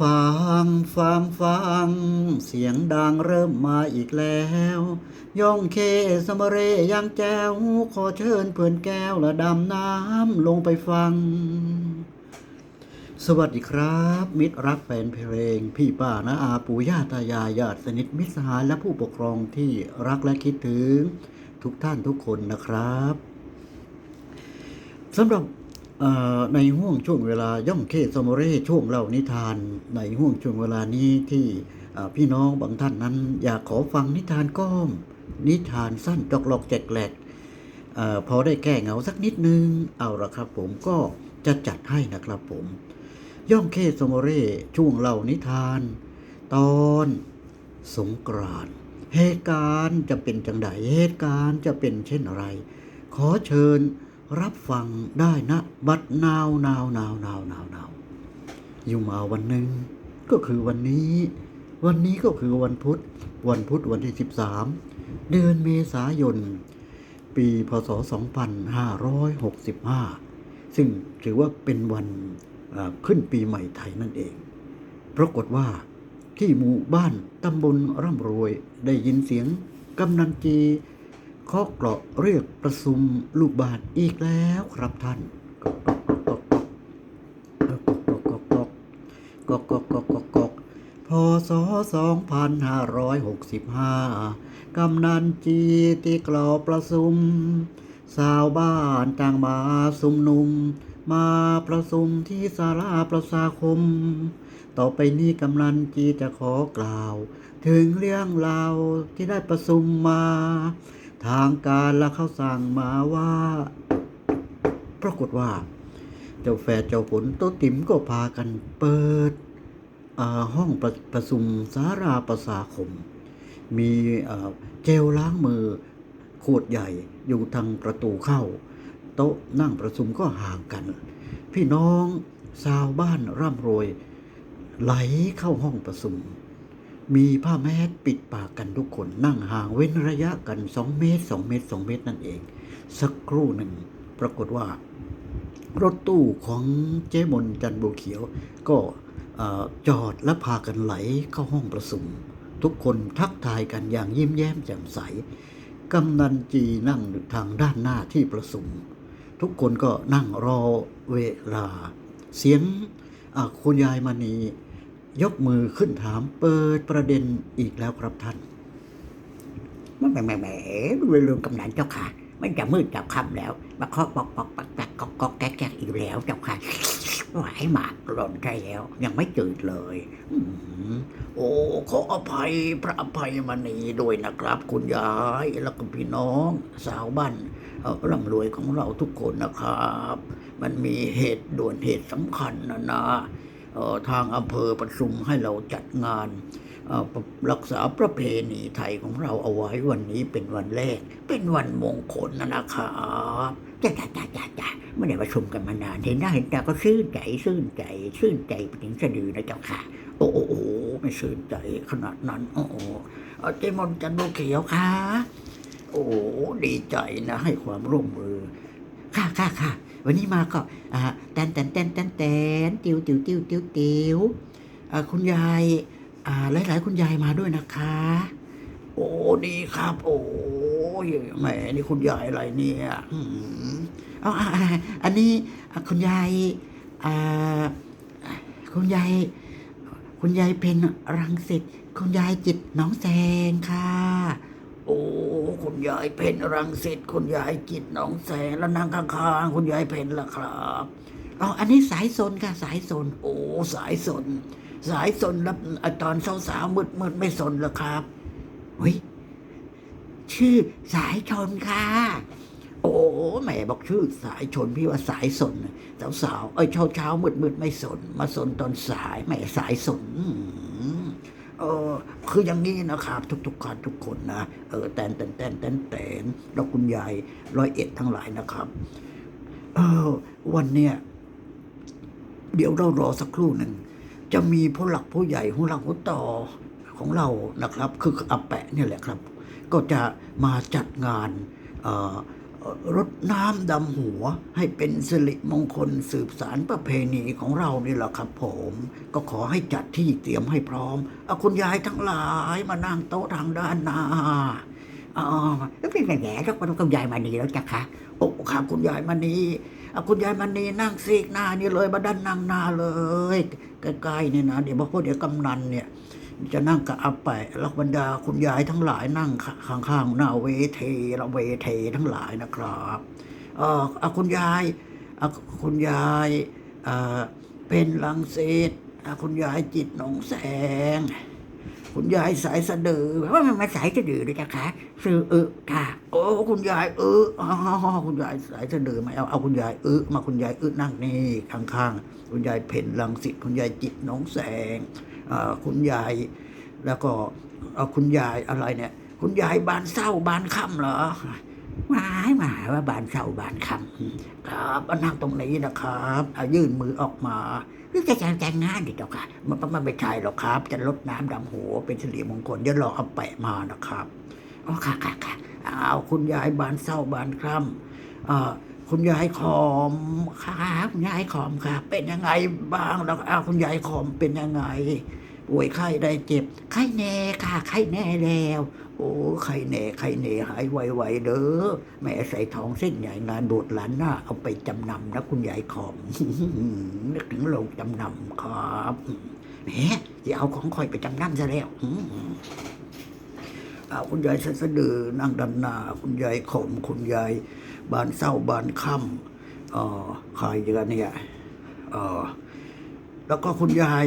ฟังฟังฟัง เสียงดังเริ่มมาอีกแล้ว ย่องเคสมเรยังแจ้ว ขอเชิญเพื่อนแก้วและดำน้ำลงไปฟัง สวัสดีครับ มิตรรักแฟนเพลง พี่ป้านาอาปู่ย่าตายายญาติสนิทมิตรสหายและผู้ปกครองที่รักและคิดถึง ทุกท่านทุกคนนะครับสำหรับ ในห่วงช่วงเวลาย่อมเคสมเรช่วงเล่านิทาน ในห่วงช่วงเวลานี้ที่พี่น้องบางท่านนั้น อยากขอฟังนิทานก้อม นิทานสั้นจอกหลอกแจกแหลกอพอได้แก้เหงาสักนิดนึง เอาละครับผมก็จะจัดให้นะครับผม ย่อมเคสมเรช่วงเล่านิทาน ตอนสงกรานเหตุการณ์จะเป็นจังไดเหตุการณ์จะเป็นเช่นไร ขอเชิญ รับฟังได้นะบัดนาว นาว นาว นาว นาว นาว อยู่มาวันหนึ่งก็คือวันนี้ วันนี้ก็คือวันพุธ วันพุธวันที่ 13 เดือนเมษายน ปีพศ 2565 ซึ่งถือว่าเป็นวันขึ้นปีใหม่ไทยนั่นเอง ปรากฏว่าที่หมู่บ้านตำบลร่ำรวยได้ยินเสียงกำนันจี เคาะเกราะเรียกประชุมลูกบ้านอีกแล้วครับท่านกอกกอกกอกก๊อกกอกกอกก๊อกกอกกอกกอกก๊อกก๊อกพศ2565 กำนันจีตีกล่าวประชุมสาวบ้านต่างมาสุมนุม มาประชุมที่ศาลาประชาคม ต่อไปนี้กำนันจีจะขอกล่าว ถึงเรื่องราวที่ได้ประชุมมา ทางการและเขาสั่งมาว่า ปรากฏว่า เจ้าแฟร์เจ้าผลโตติ๋มก็พากันเปิดห้องประประชุมสาราประชาคม มีเอ่อเจลล้างมือขวดใหญ่อยู่ทางประตูเข้า โต๊ะนั่งประชุมก็ห่างกัน พี่น้องชาวบ้านร่ำรวย ไหลเข้าห้องประชุม มีผ้าแมสปิดปากกันทุกคนนั่งห่างเว้นระยะกันสองเมตรสองเมตรสองเมตรนั่นเอง สักครู่หนึ่งปรากฏว่ารถตู้ของเจ๊มนจันทร์บัวเขียว ก็จอดและพากันไหลเข้าห้องประชุม ทุกคนทักทายกันอย่างยิ้มแย้มแจ่มใสกำนันจีนั่งทางด้านหน้าที่ประชุม ทุกคนก็นั่งรอเวลา เสียงคุณยายมณี ยกมือขึ้นถามเปิดประเด็นอีกแล้วครับท่านมันแหมแหมแหมเรื่องกำนันเจ้าค่ะ มันจะมืดจะค่ำแล้ว มาเคาะปอกปอกปักปักกอกกอกแก๊กแก๊กอีกแล้วเจ้าค่ะไหวหมากหล่นใช่แล้ว ยังไม่จืดเลยโอ้ขออภัยพระอภัยมณีด้วยนะครับ คุณยายแล้วก็พี่น้องสาวบ้านร่ำรวยของเราทุกคนนะครับ มันมีเหตุด่วนเหตุสำคัญนะนะ ทางอำเภอประชุมให้เราจัดงานรักษาประเพณีไทยของเราเอาไว้วันนี้เป็นวันแรก เป็นวันมงคลนะนะครับจ้าจ้าจ้าจ้าจ้าไม่ได้ประชุมกันมานานเห็นหน้าเห็นตาก็ชื่นใจชื่นใจชื่นใจไปถึงสะดือนะเจ้าค่ะ โอ้โอ้โอ้ไม่ชื่นใจขนาดนั้น โอ้โอ้เจมอนจันทบุเขียวค่ะ โอ้ดีใจนะให้ความร่วมมือค่ะค่ะค่ะ วันนี้มาก็อ่าแตนแตนแตนแตนแตนติวติวติวติวติวคุณยายอ่าหลายๆคุณยายมาด้วยนะคะ โอ้ดีครับ โอ้ยแหมนี่คุณยายอะไรเนี่ยอืมอ๋ออันนี้คุณยายอ่าคุณยายคุณยายเพนรังสิตคุณยายจิตน้องแสงค่ะ โอ้คุณยายเพนรังสิตคุณยายจิตหน้องแสงแล้วนั่งข้างๆคุณยายเพนล่ะครับเอาอันนี้สายสนค่ะสายสน โอ้สายสน สายสนแล้วอะตอนสาวๆมืดมืดๆไม่สนเหรอครับเฮ้ยชื่อสายชนค่ะ โอ้แหม่บอกชื่อสายชนพี่ว่าสายสนสาวสาวๆเอ้ยเช้าเช้ามืดมืดๆไม่สน มาสนตอนสายแหม่สายสนอืม เออคืออย่างนี้นะครับ ทุกๆคนทุกคนนะเออแตนแตนแตนแตนแตนแล้วคุณยายร้อยเอ็ดทั้งหลายนะครับเออวันเนี้ยเดี๋ยวเรารอสักครู่หนึ่งจะมีผู้หลักผู้ใหญ่ผู้หลักผู้ต่อของเรานะครับ คืออาแปะเนี่ยแหละครับ ก็จะมาจัดงานเอ่อ รดน้ำดำหัวให้เป็นสิริมงคลสืบสารประเพณีของเรานี่แหละครับผม ก็ขอให้จัดที่เตรียมให้พร้อมเอาคุณยายทั้งหลายมานั่งโต๊ะทางด้านหน้าอ๋อแล้วเป็นแง่แล้วก็ต้องยายมานีแล้วจ้ะค่ะโอ้ค่ะคุณยายมานีเอาคุณยายมานีนั่งซีกหน้านี่เลยมาด้านนั่งหน้าเลยใกล้ๆนี่นะเดี๋ยวพอเดี๋ยวกำนันเนี่ย จะนั่งกับอาแปะแล้วบรรดาคุณยายทั้งหลายนั่งข้างๆหน้าเวทีเราเวทีทั้งหลายนะครับเออเอาคุณยายอาคุณยายเออเป็นลังสิตเอาคุณยายจิตหนองแสง คุณยายสายสะดือว่ามันมาสายจะดื้อเลยจ้ะค่ะซื้อเออค่ะ โอ้คุณยายเอออ๋อคุณยายสายสะดือไหมเอาเอาคุณยายเออมาคุณยายเออนั่งนี่ข้างๆคุณยายเพ่นลังสิตคุณยายจิตหนองแสง คุณยาย แล้วก็คุณยายอะไรเนี่ย คุณยายบานเศร้าบานค่ำเหรอหมายหมายว่าบานเสาบานคครับมานั่งตรงนี้นะครับเอายื่นมือออกมาำหรือจะแต่งงานดิเจ้าค่ะมันมันไม่ใช่หรอกครับ จะลดน้ำดำหัวเป็นสิริมงคลเดี๋ยวรอเอาแปะมานะครับอ๋อค่ะค่ะค่ะเอาคุณยายบานเศร้าบานค่ำเอ่อ คุณยายขอมค่ะคุณยายขอมค่ะ เป็นยังไงบ้างแล้วเอาคุณยายขอมเป็นยังไงป่วยไข้ได้เจ็บ ไข้แน่ค่ะไข้แน่แล้ว โอ้ไข้เหน่ไข้เหน่หายไวๆเด้อแม่ใส่ทองเส้นใหญ่งานบวชหลานหน้าเอาไปจำนำนะคุณยายขอมนึกถึงโรงจำนำครับแหมจะเอาของคอยไปจำนำซะแล้ว คุณยายสะสะดือนั่งด้านนา คุณยายขม คุณยายบานเศร้าบานค่ำเอ่อใครกันเนี่ยแล้วก็คุณยาย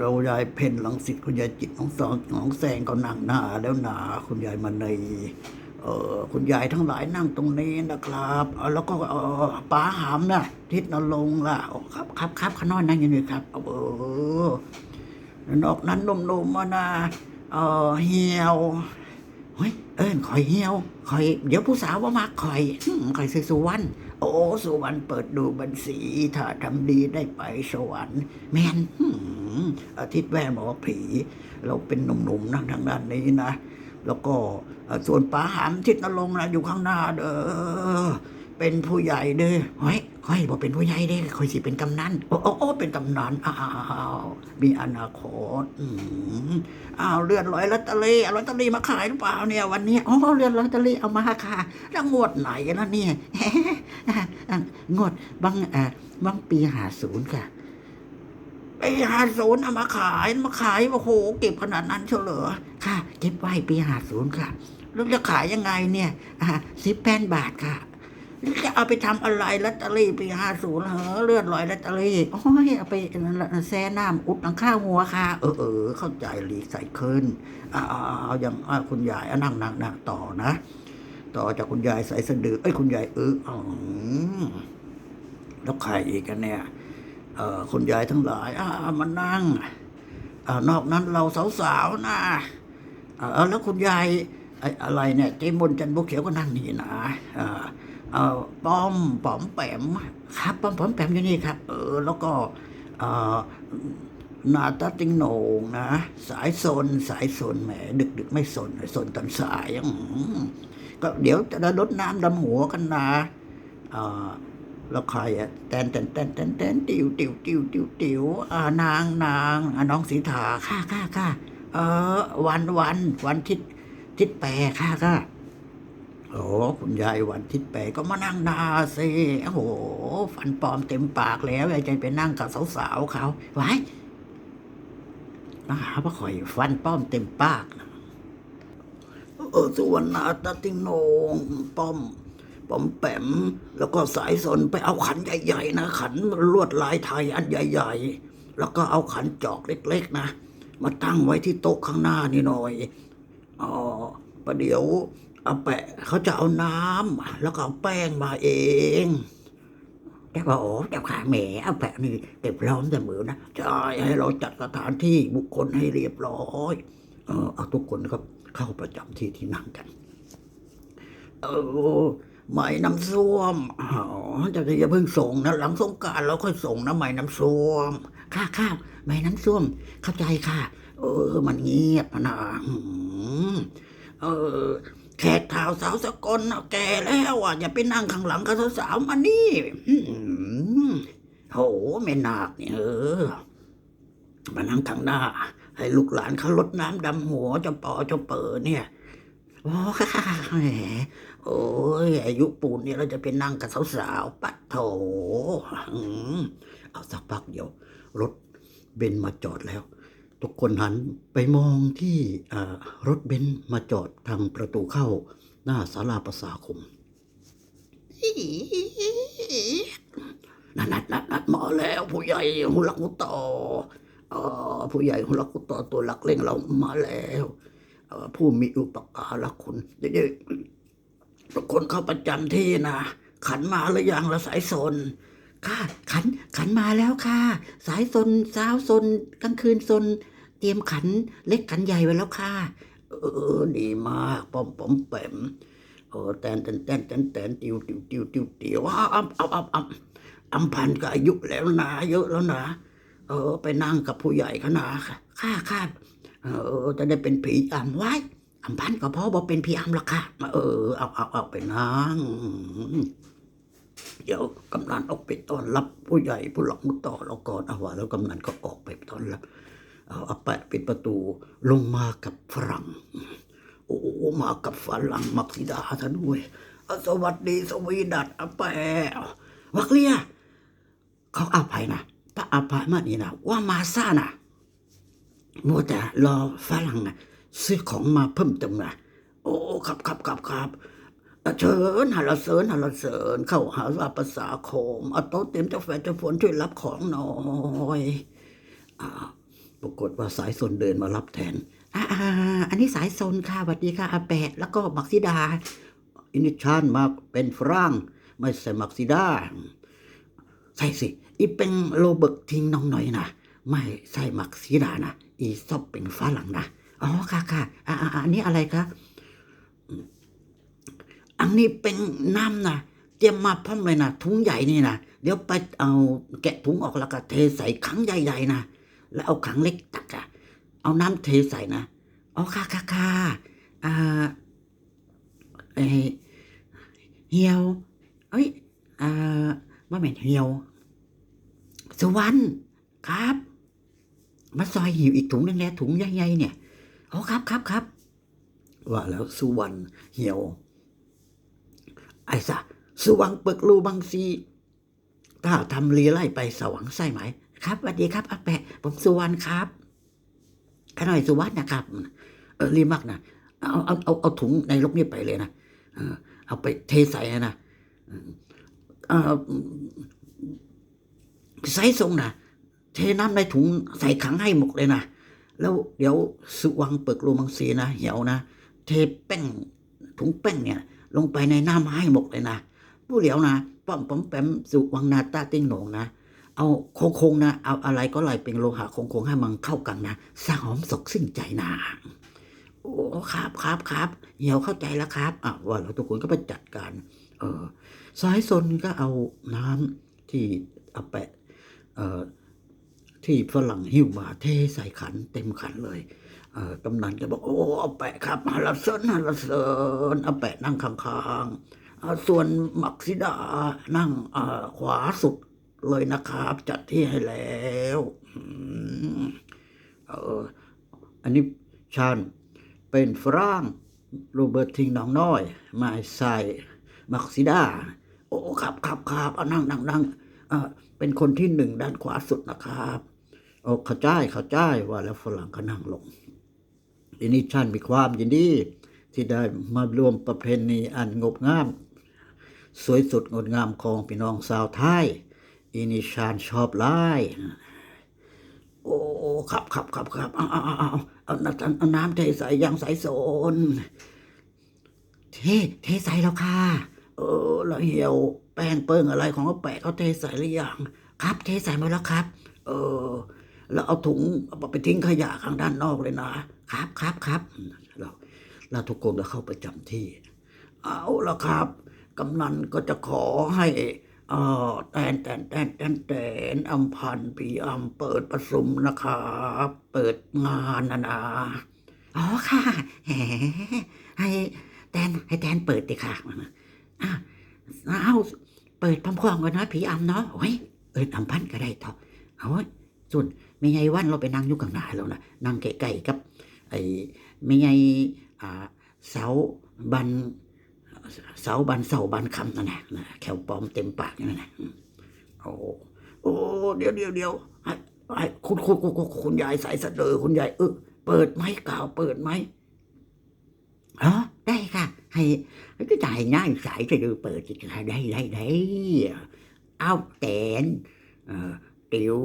เรายายเพนหลังสิทธิ์คุณยายจิตน้องสองน้องแซงก็นั่งหน้าแล้วหนา คุณยายมันในเออคุณยายทั้งหลายนั่งตรงนี้นะครับแล้วก็ป๋าหามนะทิศนรงล่ะครับครับครับขางนอนนั่งอยู่นี่ครับเออนอกนั้นนมๆมานะ เออเหี่ยวเฮ้ยเอิ้นข่อยเหี่ยวข่อย เดี๋ยวผู้สาวว่ามักข่อยหึ่มข่อยซื้อสุวรรณโอ้สุวรรณเปิดดูบัญชีถ้าทำดีได้ไปสวรรค์แมนอาทิตย์แว่หมอผี เราเป็นหนุ่มๆนั่งทางด้านนี้นะ แล้วก็ส่วนป๋าหามทิศนรงนะอยู่ข้างหน้าเด้อเป็นผู้ใหญ่เด้อเฮ้ย ค่อยบอกเป็นผู้ใหญ่เด้คอยสิเป็นกำนันโอ้โอ้เป็นกำนันอ้าวมีอนาคตอืมอ้าวเลื่อนลอยลอตเตอรี่เอาลอตเตอรี่มาขายหรือเปล่าเนี่ยวันนี้อ๋อเรือนลอตเตอรี่เอามาค่ะแล้วงวดไหนแล้วเนี่ยงวดบางอะบางปีหาศูนย์ค่ะไปหาศูนย์เอามาขายมาขายโอ้โหเก็บขนาดนั้นเชียเหรอค่ะ เก็บไว้ปีหาศูนย์ค่ะแล้วจะขายยังไงเนี่ยอะสิบแปดบาทค่ะ จะเอาไปทำอะไรลอตเตอรี่ปีห้าศูนย์เหรอเลื่อนลอยลอตเตอรี่โอ้ยเอาไปแซ่น้ำอุดหลังข้าวหัวค่ะ เออเออเข้าใจรีใส่คืนเอาเอาเอาอย่างคุณยายนั่งนั่งนั่งต่อนะ ต่อจากคุณยายใส่สะดือเอ้ยคุณยายเอออ๋อแล้วใครอีกกันเนี่ยเออคุณยายทั้งหลายอ่ามานั่งอนอกนั้นเราสาวๆนะเออแล้วคุณยายไอ้อะไรเนี่ยเจมนจันบุกเขียวก็นั่งนี่นะเออ เออป้อมป๋อมแปมครับป้อมป้อมแปมอยู่นี่ครับ เออ แล้วก็เออนาตาติงโหนงนะ สายโซนสายโซนแหมดึกดึกไม่สนสนตอนสายก็เดี๋ยวจะได้ลดน้ำดำหัวกันนะเออแล้วใครอะแตนแตนแตนแตนแตนติวติวติวติวติวอ่านางนางอ่าน้องสีถาค่ะค่ะค่ะเออ วันวันวันทิศทิศแปรค่ะค่ะ โอ้คุณยายวันทิศแปก็มานั่งนาสิโอ้โหฟันปลอมเต็มปากแล้วยายใจไปนั่งกับสาวๆเขาไว้มาหาว่าข่อยฟันป้อมเต็มปากนะเออสุวรรณาตาติงโนงป้อมป้อมแปมแล้วก็สายสนไปเอาขันใหญ่ๆนะ ขันลวดลายไทยอันใหญ่ ๆ แล้วก็เอาขันจอกเล็ก ๆ นะ มาตั้งไว้ที่โต๊ะข้างหน้านี่หน่อยอ๋อประเดี๋ยว เอาแปะเขาจะเอาน้ำแล้วก็เอาแป้งมาเองเจ้าก็โอ้เจ้าขาแหมเอาแปะนี่เก็บพร้อมเสมอนะใช่ให้เราจัดสถานที่บุคคลให้เรียบร้อยเออเอาทุกคนครับ เข้าประจำที่ที่นั่งกัน เออไม้น้ำส้วมอ๋อจะอย่าเพิ่งส่งนะหลังสงการเราค่อยส่งนะไม้น้ำส้วมค่ะค่ะแม่น้ำส้วม เข้าใจค่ะ เออ มันเงียบนะเออ แขกเท้าสาวสกลนะแก่แล้วอะอย่าไปนั่งข้างหลังกับสาวๆมานี่โหแม่นาคเนี่ยเออมานั่งข้างหน้า ให้ลูกหลานเขาลดน้ำดำหัวเจ้าปอเจ้าเปิดเนี่ยโอ้แหมโอ้ยอายุปูนเนี่ยเราจะไปนั่งกับสาวๆปัดโถเอาสักพักเดียวรถเบนมาจอดแล้ว ทุกคนหันไปมองที่รถเบนซ์มาจอดทางประตูเข้าหน้าศาลาประสาคมนัดนัดนัดนัดมาแล้ว ผู้ใหญ่หุลักหุต่ออผู้ใหญ่หุลักหุต่อตัวหลักเล่งเรามาแล้วผู้มีอุปการะคุณเด็กๆทุกคนเข้าประจำที่นะ ขันมาหรือยังละสายสน ค่ะ ขันขันมาแล้วค่ะ สายสนสาวสนกลางคืนสนเตรียมขันเล็กขันใหญ่ไว้แล้วค่ะ เออ ดีมากปอมปอมแปมเออแตนแตนแตนแตนแตนติวติวติวติวติวอ้าอ้ำอ้ำอ้ำอ้ำอ้ำพันก็อายุแล้วนะเยอะแล้วนะเออ ไปนั่งกับผู้ใหญ่เขานะค่ะค่ะค่ะเออ จะได้เป็นผีอำไว้อำพันก็พอบอกเป็นผีอำละค่ะ เออเอาเอาเอาไปนั่ง เดี๋ยวกำนันออกไปต้อนรับ ผู้ใหญ่ผู้หลักผู้ต่อเราก่อนเอาว่าแล้วกำนันก็ออกไปต้อนรับเอาอาแปะปิดประตูลงมากับฝรั่งโอ้มากับฝรั่งมักซิดาท่านด้วยสวัสดีสวีดัตอาแปะวักเลียเขาอาภัยนะพระอาภัยมานี่นะว่ามาซ่านะมัวแต่รอฝรั่งนะซื้อของมาเพิ่มเติมนะโอ้ครับครับครับครับ เชิญหาละเสิญหาละเสิญเข้าหาว่าภาษาโคมเอาโต๊ะเต็มเจ้าแฟนเจ้าฝนช่วยรับของหน่อยอาปรากฏว่าสายสนเดินมารับแทนอ่าอันนี้สายสนค่ะสวัสดีค่ะอาแปะ แล้วก็มักซิดา อินิชานมาเป็นฝรั่งไม่ใช่มักซิดาใช่สิ อีเป็นโรเบิร์ตทิงน้องหน่อยนะไม่ใช่มักซิดานะอีซอบเป็นฝรั่งนะอ๋อค่ะค่ะอ่าอันนี้อะไรคะ อันนี้เป็นน้ำนะเตรียมมาพร้อมเลยนะถุงใหญ่นี่นะเดี๋ยวไปเอาแกะถุงออกแล้วก็เทใส่ขังใหญ่ๆนะแล้วเอาขังเล็กตักอะเอาน้ำเทใส่นะอ๋อค่ะค่ะค่ะอ่าเอเหี่ยวเอ้ยอ่าว่าแม่นเหี่ยวสุวรรณครับมาซอยหิวอีกถุงนึงแล้วถุงใหญ่ๆเนี่ยอ๋อครับครับครับว่าแล้วสุวรรณเหี่ยว ไอ้สะสว่างเปิกลูบางซีถ้าทำลีไล่ไปสว่างใช่ไหม ครับสวัสดีครับอาแปะ ผมสุวรรณครับขน่อยสุวรรณนะครับเออรีมากนะเอาเอาเอาเอาถุงในรถนี่ไปเลยนะเอาไปเทใส่นะใส่ทรงนะเทน้ำในถุงใส่ขังให้หมดเลยนะแล้วเดี๋ยวสุวังเปิกลูบางซีนะเหี่ยวนะเทแป้งถุงแป้งเนี่ย ลงไปในน้ำให้หมกเลยนะผู้เหลียวนะป้อมป้อมแปมสุวังนาตาติ้งหนงนะเอาโคงคงๆนะเอาอะไรก็อะไรเป็นโลหะโคงคงๆให้มันเข้ากันนะสร้างหอมสกสิ้นใจนะโอ้ครับครับครับเหี่ยวเข้าใจแล้วครับอะว่าเราทุกคนก็ไปจัดการ เออสายซนก็เอาน้ำที่เอาแปะเอ่อที่ฝรั่งหิ้วมาเทใส่ขันเต็มขันเลย กำนันก็บอกโอ้เอาแปะครับฮาลาเซินฮาลาเซินเอาแปะนั่งข้างๆส่วนมักซิดานั่งขวาสุดเลยนะครับ จัดที่ให้แล้วเอออันนี้ชานเป็นฝรั่งโรเบิร์ตทิงน้องน้อยมาใส่มักซิดาโอ้ครับครับครับเอานั่งนั่งนั่งอ่าเป็นคนที่หนึ่งด้านขวาสุดนะครับโอ้เข้าใจเข้าใจว่าแล้วฝรั่งก็นั่งลง อินิชันมีความยินดี ที่ได้มารวมประเพณีอันงดงาม สวยสุดงดงามของพี่น้องชาวไทยอินิชันชอบหลายโอ้ครับครับครับครับเอาเอาเอาเอาเอาน้ำเทใส่ยังใส่โซนเทเทใส่แล้วค่ะ เออล้วเหี่ยวแป้งเปิ้งอะไรของเขาแปะเขาเทใส่หรือยังครับ เทใส่มาแล้วครับ เออ แล้วเอาถุงเอาไปทิ้งขยะข้างด้านนอกเลยนะครับครับครับเราเราทุกคนก็เข้าประจำที่ เอาละครับกำนันก็จะขอให้อ่อแตนแตนแตนแตนแตนอำพันปีอำเปิดประชุมนะครับเปิดงานนะนะอ๋อค่ะแหมให้แตนให้แตนเปิดดิค่ะอ้าวเอาเปิดพร้อมๆกันนะผีอำเนาะโอ้ยเอิดอำพันก็ได้เถอะเอาเว้ยส่วน ไม่ไงวันเราไปนั่งอยู่ข้างหน้าแล้วนะนั่งใกล้ๆกับ ไอ้ไม่ไงอ่าเสาบันเสาบันเสาบันคำนั่นแหละนะแขวปลอมเต็มปากนั่นแหละโอ้โอ้เดี๋ยวเดี๋ยวเดี๋ยวไอ้คุณคุณคุณคุณยายสายสะเดอคุณยายเออเปิดไหมกล่าวเปิดไหมอ๋อได้ค่ะ ให้ก็จ่ายง่ายสายสะเดอเปิดสิค่ะได้ได้ได้เอาแตนเออติ๋ว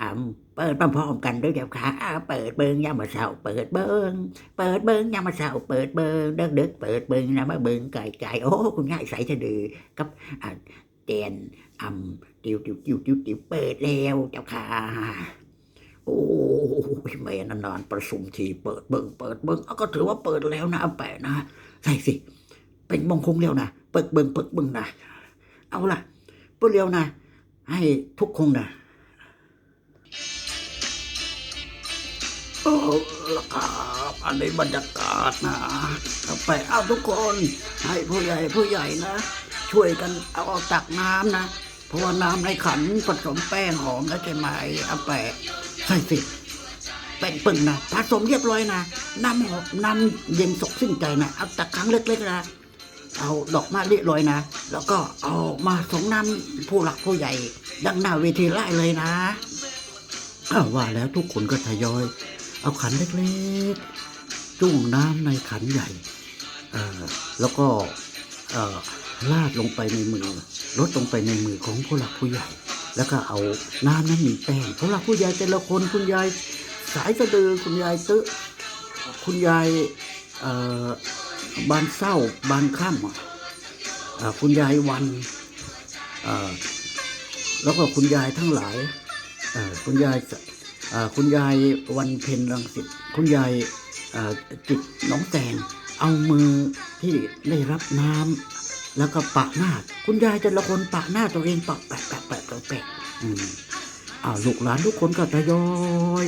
อ่ำ เปิดพร้อมๆกันด้วยเดี๋ยวค่ะอ้าเปิดเบิ้งยามมาเสาเปิดเบิ้งเปิดเบิ้งยามมาเสาเปิดเบิ้งเด็กด็กๆเปิดเบิ้งนะมาเบิ้งไก่ไก่โอ้คุณง่ายใส่สะดือกับเตียนอ่ำติวติวติวติวติวเปิดแล้วเจ้าค่ะโอ้ยแม่นานๆประชุมทีเปิดเบิ้งเปิดเบิ้งก็ถือว่าเปิดแล้วนะแปะนะใช่สิเป็นมงคงเร็วนะเปิดเบิ้งเปิดเบิ้งนะเอาล่ะเปิดเร็วนะให้ทุกคนนะ โอ้ละครับอันนี้บรรยากาศนะเอาไปเอาทุกคนให้ผู้ใหญ่ผู้ใหญ่นะ ช่วยกันเอาเอาตักน้ำนะ เพราะว่าน้ำในขันผสมแป้งหอมแล้วใช่ไหมเอาไปใช่สิแป้งปึ่งนะผสมเรียบร้อยนะน้ำหอมน้ำเย็นสกสิ้นใจนะเอาตักครั้งเล็กๆนะเอาดอกไม้เรียบร้อยนะ แล้วก็เอามาสงน้ำผู้หลักผู้ใหญ่ดังหน้าเวทีไล่เลยนะว่าแล้วทุกคนก็ทยอย เอาขันเล็กๆ จุ่มน้ำในขันใหญ่แล้วก็ลาดลงไปในมือลดลงไปในมือของผู้หลักผู้ใหญ่ แล้วก็เอาน้ำนั้นมีแป้งผู้หลักผู้ใหญ่แต่ละคนคุณยายสายสะดือคุณยายตึคุณยายบานเศร้าบานค่ำอะเอ่อคุณยายวันแล้วก็คุณยายทั้งหลายคุณยาย คุณยายวันเพ็ญรังสิตคุณยายจิตน้องแตงเอามือที่ได้รับน้ำแล้วก็ปะหน้า คุณยายแต่ละคนปะหน้าตัวเองปะแปะแปะแปะแปะแปะอืมอ้าวลูกหลานทุกคนก็ทยอย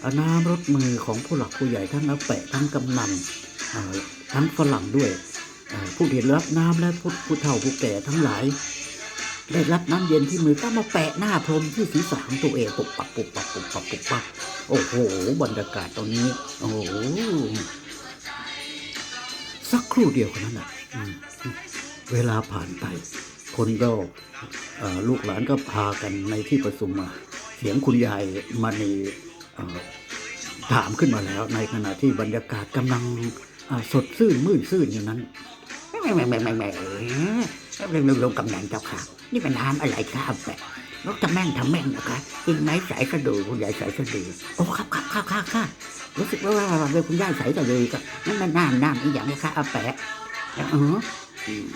เอาน้ำรดมือของผู้หลักผู้ใหญ่ทั้งอาแปะทั้งกำนันทั้งฝรั่งด้วยผู้ที่รับน้ำและผู้เฒ่าผู้แก่ทั้งหลาย ได้รับน้ำเย็นที่มือก็มาแปะหน้าพรมที่ศีรษะของตัวเองปุบปับปุบปับปุบปับปุบปับโอ้โหบรรยากาศตรงนี้ โอ้โหสักครู่เดียวกันนั้นอะเวลาผ่านไป คนก็ลูกหลานก็พากันในที่ประชุมมา เสียงคุณยายมาในถามขึ้นมาแล้ว ในขณะที่บรรยากาศกำลังสดชื่น มื่นชื่นอยู่นั้นแม่แม่แม่แม่แม่ เรื่องเรื่องกำนันเจ้าค่ะ นี่เป็นน้ำอะไรครับแม่นกทำแม่งทำแม่งนะคะกินไหมสายสะดือคุณยายสายสะดือโอ้ครับครับครับครับครับรู้สึกว่าเรื่องคุณยายสายสะดือก็นั่นมันน้ำน้ำอีกอย่างนะคะอาแปะเอออืม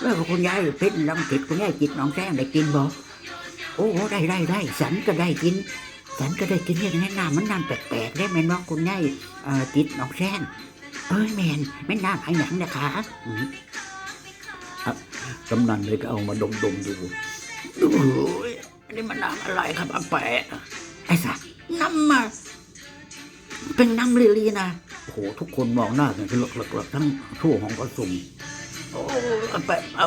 แล้วคุณยายเพชรลำจิตคุณยายจิตน้องแจ้งได้กินบ่โอ้ได้ได้ได้สันก็ได้กินสันก็ได้กินอย่างนี้น้ำมันน้ำแปลกๆได้ไหมน้องคุณยายจิตน้องแจ้งเอ้ยแมนไม่น้ำไอ้หนังนะคะอื กำนันเลยก็เอามาดมดมๆดูโอ้ยอันนี้มันน้ำอะไรครับอาแปะไอ้สัสน้ำมาเป็นน้ำลีลีนะโอ้โหทุกคนมองหน้ากันคือหลักๆทั้งทั่วของประสุมโอ้อาแปะเอา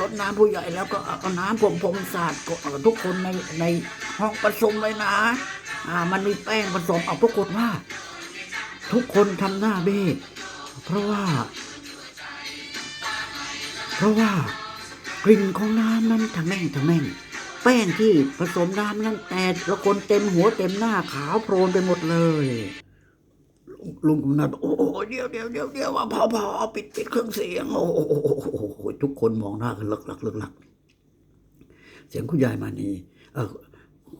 รดน้ำผู้ใหญ่แล้วก็เอาน้ำผมผมสาดก็เอาทุกคนในในห้องประชุมเลยนะ อ่า มันมีแป้งผสมเอาปรากฏว่า ทุกคนทำหน้าเบ้เพราะว่า เพราะว่ากลิ่นของน้ำนั้นทะแม่งทะแม่ง แป้งที่ผสมน้ำนั้นแต่ละคนเต็มหัวเต็มหน้าขาวโพลนไปหมดเลยลุงกำนันโอ้โหเดี๋ยวเดี๋ยวเดี๋ยวเดี๋ยวพอพอปิดปิดเครื่องเสียง โอ้โหทุกคนมองหน้ากันหลักหลักหลักหลักเสียงคุณยายมานีเออ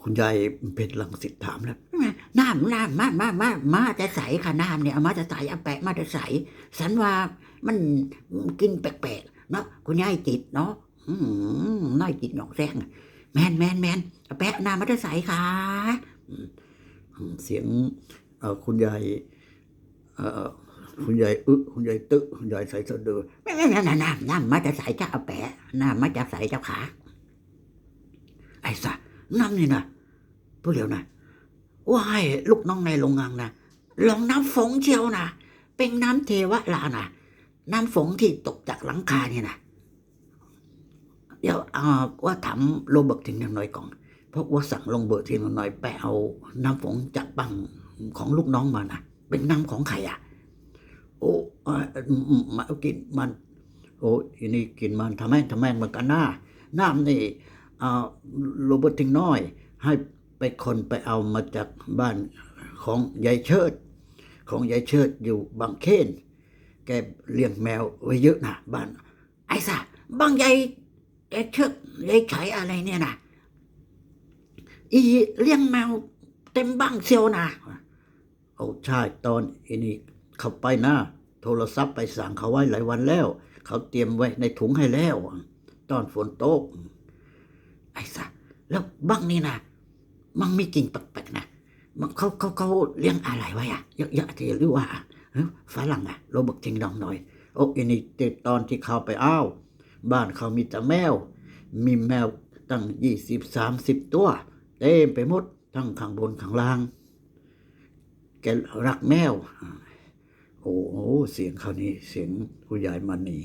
คุณยายเป็นลังสิตถามแล้วน้ำน้ำมามามามาจะใสค่ะน้ำเนี่ยเอามาจะใสอาแปะมาจะใสสันว่ามันกินแปลกๆ นาะคุณยายจิตเนาะอืมน้อยจิตหนองแซงแมนแมนแมนแปะน้ำมาจะใสค่ะเสียงคุณยายคุณยายอึคุณยายตึคุณยายใส่สะดือน้ำน้ำน้ำน้ำมาจะใสจ้าอาแปะน้ำมาจะใสเจ้าขาไอ้สัสน้ำนี่นะผู้เดียวนะว่ายลูกน้องในโรงงานนะลองน้ำฝงเชียวนะเป็นน้ำเทวะลานะ น้ำฝงที่ตกจากหลังคาเนี่ยนะเดี๋ยวเอาว่าถามโรเบิร์ตถึงหน่อยก่อนเพราะว่าสั่งลงเบิร์ตทีหน่อยไปเอาน้ำฝงจากบังของลูกน้องมานะเป็นน้ำของใครอะ โอ้เอ่ออืมมากินมัน โอ้อันนี้กินมันทำแม่งทำแม่งเหมือนกันหน้าน้ำนี่เออโรเบิร์ตทิ้งน้อย ให้ไปคนไปเอามาจากบ้านของยายเชิด ของยายเชิดอยู่บางเขน กเลี้ยงแมวไว้เยอะนะบ้านไอ้สะบางยายยายเชิดยายไฉอะไรเนี่ยนะอีเลี้ยงแมวเต็มบ้างเซียวนะโอ้ใช่ตอนอันนี้เขาไปนะโทรศัพท์ไปสั่งเขาไว้หลายวันแล้ว เขาเตรียมไว้ในถุงให้แล้ว ตอนฝนตกไอ้สะแล้วบ้างนี่นะมันมีกิ่งแปลกๆนะมันเขาเขาเขาเลี้ยงอะไรไว้อะเยอะๆทีหรือว่า ฝรั่งอะโรเบิร์ตทิงดองหน่อยโอ้อันนี้ติดตอนที่เขาไปอ้าวบ้านเขามีแต่แมว มีแมวตั้งยี่สิบสามสิบตัว เต็มไปหมดทั้งข้างบนข้างล่าง แกรักแมว โอ้โหเสียงเขานี่เสียงผู้ใหญ่มันนี่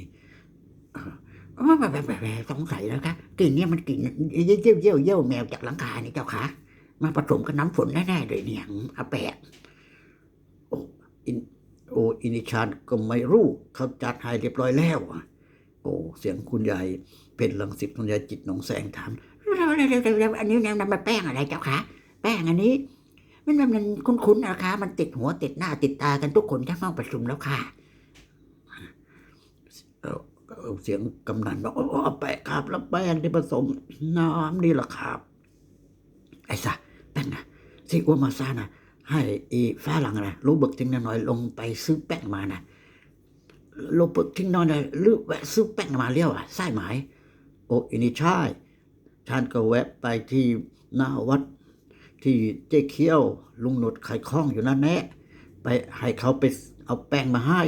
แบบแบบสงสัยแล้วครับกลิ่นเนี่ยมันกลิ่นเยี่ยวเยี่ยวเยี่ยวแมวจากหลังคานี่เจ้าคะมาผสมกับน้ำฝนแน่ๆเลยเนี่ยอาแปะโอ้อิน โอ้อินิชานก็ไม่รู้เขาจัดให้เรียบร้อยแล้วอะโอ้เสียงคุณยายเป็นลังสิตคุณยายจิตหนองแสงถามอันนี้นี่ยมันแป้งอะไรเจ้าคะแป้งอันนี้ มันมันคุ้นๆนะคะ มันติดหัวติดหน้าติดตากันทุกคนทั้งห้องประชุมแล้วค่ะเอ่อเอ่อเสียงกำนันบอกโอ้แปะครับ แล้วแป้งที่ผสมน้ำนี่แหละครับ ไอ้สะแป้งนะซีอัวมาซานะ ให้อีฟ้าหลังนะรู้เบิกทิ้งน้อยลงไปซื้อแป้งมานะโรเบิกทิ้งน้อยนะลือแวะซื้อแป้งมาเลี้ยวอะใช่ไหมโอ้อินี่ใช่ฉันก็แวะไปที่หน้าวัด ที่เจ๊เคี้ยว ลุงหนดไข่ข้องอยู่นั่นแนะไปให้เขาไปเอาแป้งมาให้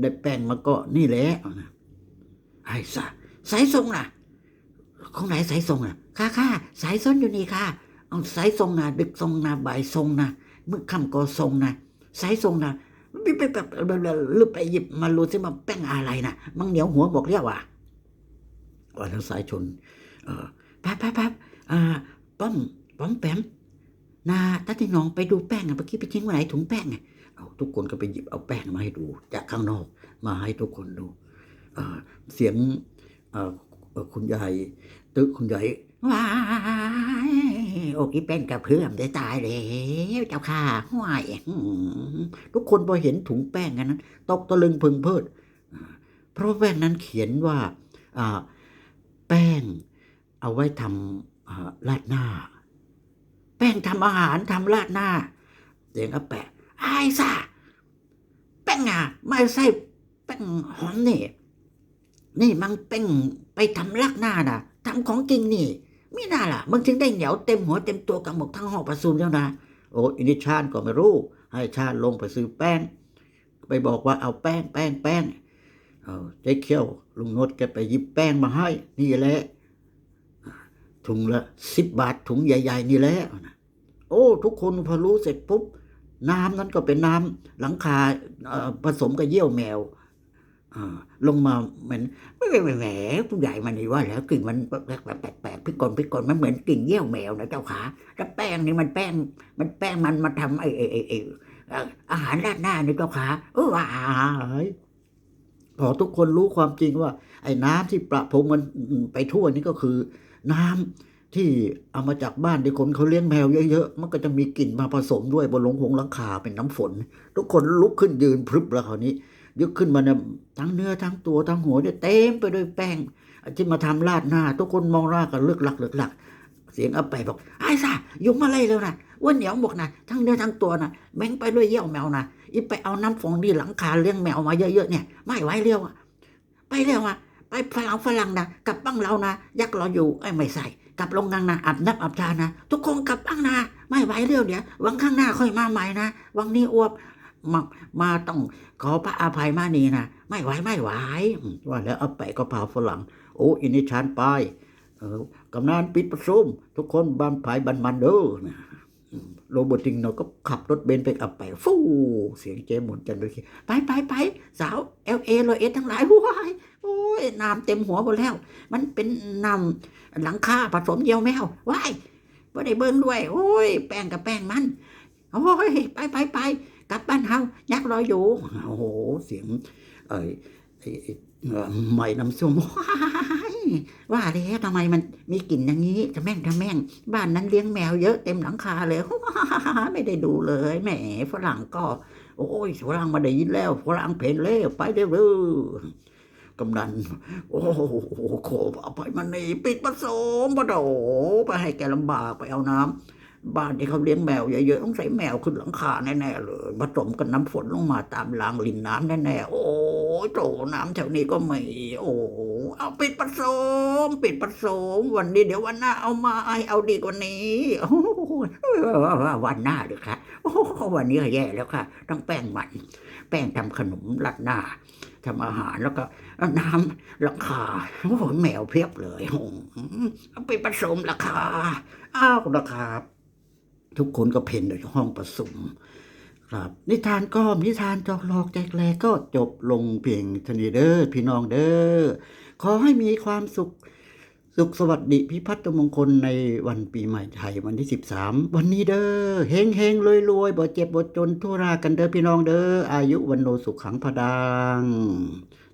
ได้แป้งมาก็นี่แหละไอ้สะสายทรงน่ะ ของไหนสายทรงอะ ค่ะค่ะสายส้นอยู่นี่ค่ะ เอาสายทรงนะดึกทรงนะบ่ายทรงนะมือค่ำก็ทรงนะสายทรงนะไปไปแบบลือไปหยิบมารู้สิมาแป้งอะไรนะมังเหนียวหัวบอกเรียกว่าว่าแล้วสายชน เออแป๊บแป๊บแป๊บอ่าป้อมป้อมแปมนาตาที่น้องไปดูแป้งอะเมื่อกี้ไปทิ้งไว้ไหนถุงแป้งอะเอาทุกคนก็ไปหยิบเอาแป้งมาให้ดู จากข้างนอกมาให้ทุกคนดูเออเสียงเออคุณยายตึกคุณยายว้า ยโอ้กีเป็นกระเพื่อมได้ตายแล้วเจ้าค่ะห้วยทุกคนพอเห็นถุงแป้งกันนั้นตกตะลึงพึงเพิดอ่าเพราะแป้งนั้นเขียนว่าแป้งเอาไว้ทำอ่าราดหน้า แป้งทำอาหารทำราดหน้าเสียงอาแปะไอ้ซ่าแป้งอะไม่ใช่แป้งหอมนี่นี่มันแป้งไปทำราดหน้าน่ะทำของจริงนี่ ไม่น่าล่ะ มึงถึงได้เหนียวเต็มหัวเต็มตัวกันหมดทั้งห้องประชุมแล้วนะโอ้อินิชานก็ไม่รู้ ให้ชาติลงไปซื้อแป้ง ไปบอกว่าเอาแป้งแป้งแป้งเออเจ๊เขียวลุงนดแกไปหยิบแป้งมาให้ นี่แหละถุงละสิบบาทถุงใหญ่ ๆ นี่แหละโอ้ ทุกคนพอรู้เสร็จปุ๊บน้ำนั้นก็เป็นน้ำหลังคาผสมกับเยี่ยวแมว ลงมาเหมือนแหมแหมแหมผู้ใหญ่มันนี่ว่าแล้วกลิ่นมันแปลกแปลกพิกลพิกลมันเหมือนกลิ่นเยี่ยวแมวนะเจ้าขาแล้วแป้งนี่มันแป้ง มันแป้งมันมาทำไอ้ไอ้ไอ้อาหารราดหน้านี่เจ้าขาเออว้ายพอทุกคนรู้ความจริงว่า ไอ้น้ำที่ประพรมมันไปทั่วนี่ก็คือ น้ำที่เอามาจากบ้านที่คนเขาเลี้ยงแมวเยอะๆ มันก็จะมีกลิ่นมาผสมด้วยบนหลงหงหลังคาเป็นน้ำฝน ทุกคนลุกขึ้นยืนพรึบแล้วคราวนี้ ยึกขึ้นมาเนี่ยทั้งเนื้อทั้งตัวทั้งหัวเนี่ยเต็มไปด้วยแป้งที่มาทำราดหน้า ทุกคนมองหน้ากันเลือกหลักเลือกหลัก เสียงอาไปบอกไอ้ซ่ายุ่งมาเลยแล้วนะอ้วนเหนียวบอกนะทั้งเนื้อทั้งตัวนะแบ่งไปด้วยเยี่ยวแมวนะอีไปเอาน้ำฟองดีหลังคาเลี้ยงแมวมาเยอะๆเนี่ย ไม่ไหวเร็วอะไปเร็วอะไปฝรั่งฝรั่งนะกลับบ้างเรานะยักรออยู่ไอ้ไม่ใส่กลับโรงงานนะอาบน้ำอาบทานะ ทุกคนกลับบ้างนะ ไม่ไหวเร็วเดี๋ยววันข้างหน้าค่อยมาใหม่นะวันนี้อวบ มามาต้องขอพระอภัยมานีนะไม่ไหวไม่ไหวว่าแล้วเอาไปก็พาฝรั่งโอ้อินิชานไปกำนันปิดประชุมทุกคนบันภายบันมันเด้อนะโรเบิร์ตติงโนก็ขับรถเบนไปอับไปฟู่เสียงเจหมุนจันเลยไปไปไปสาวเอลเอโรเอสทั้งหลายว้ายโอ้ยน้ำเต็มหัวหมดแล้ว มันเป็นน้ำหลังคาผสมเยียวแมวว้ายไม่ได้เบิ้งด้วย โอ้ย แป้งกับแป้งมัน โอ้ย ไปไปไป กลับบ้านเฮายักษ์รออยู่โอ้โหเสียง เอ้ยไอ้ไอ้เอ่อไหม่น้ำส้มว่าแล้วทำไมมันมีกลิ่นอย่างนี้จะแม่งทำแม่ง บ้านนั้นเลี้ยงแมวเยอะเต็มหลังคาเลยไม่ได้ดูเลยแหมฝรั่งก็ โอ้ยฝรั่งมาได้ยินแล้วฝรั่งเพลแล้วไปเร็วเร็วกำนันโอ้โหโขบเอาไปมันนี่ปิดประสมปะโดไปให้แกลำบากไปเอาน้ำ บ้านที่เขาเลี้ยงแมวเยอะๆต้องใส่แมวขึ้นหลังคาแน่ๆเลยผสมกับน้ำฝนลงมาตามรางรินน้ำแน่ๆโอ้โถน้ำแถวนี้ก็ไม่ โอ้เอาปิดประสมปิดประสมวันนี้เดี๋ยววันหน้าเอามาให้เอาดีกว่านี้โอ้วันหน้าเลยค่ะโอ้วันนี้แย่แล้วค่ะต้องแป้งมัน แป้งทำขนมรัดหน้าทำอาหารแล้วก็น้ำราคาโอ้โหแมวเพียบเลยโอ้เอาไปผสมราคาอ้าวราคา ทุกคนก็เพ่นอยู่ห้องผสมครับ นิทานก็นิทานจอกหลอกแจกแลก็จบลงเพียงเทานี้เด้อพี่น้องเด้อขอให้มีความสุข สุขสวัสดิพิพัฒนมงคลในวันปีใหม่ไทยวันที่ 13 วันนี้เด้อเฮงเฮงรวยรวยบ่เจ็บบ่จนทั่วรากันเด้อพี่น้องเด้ออายุวันโนสุขขังพดัง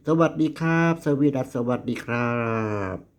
สวัสดีครับ สวีดัสสวัสดีครับ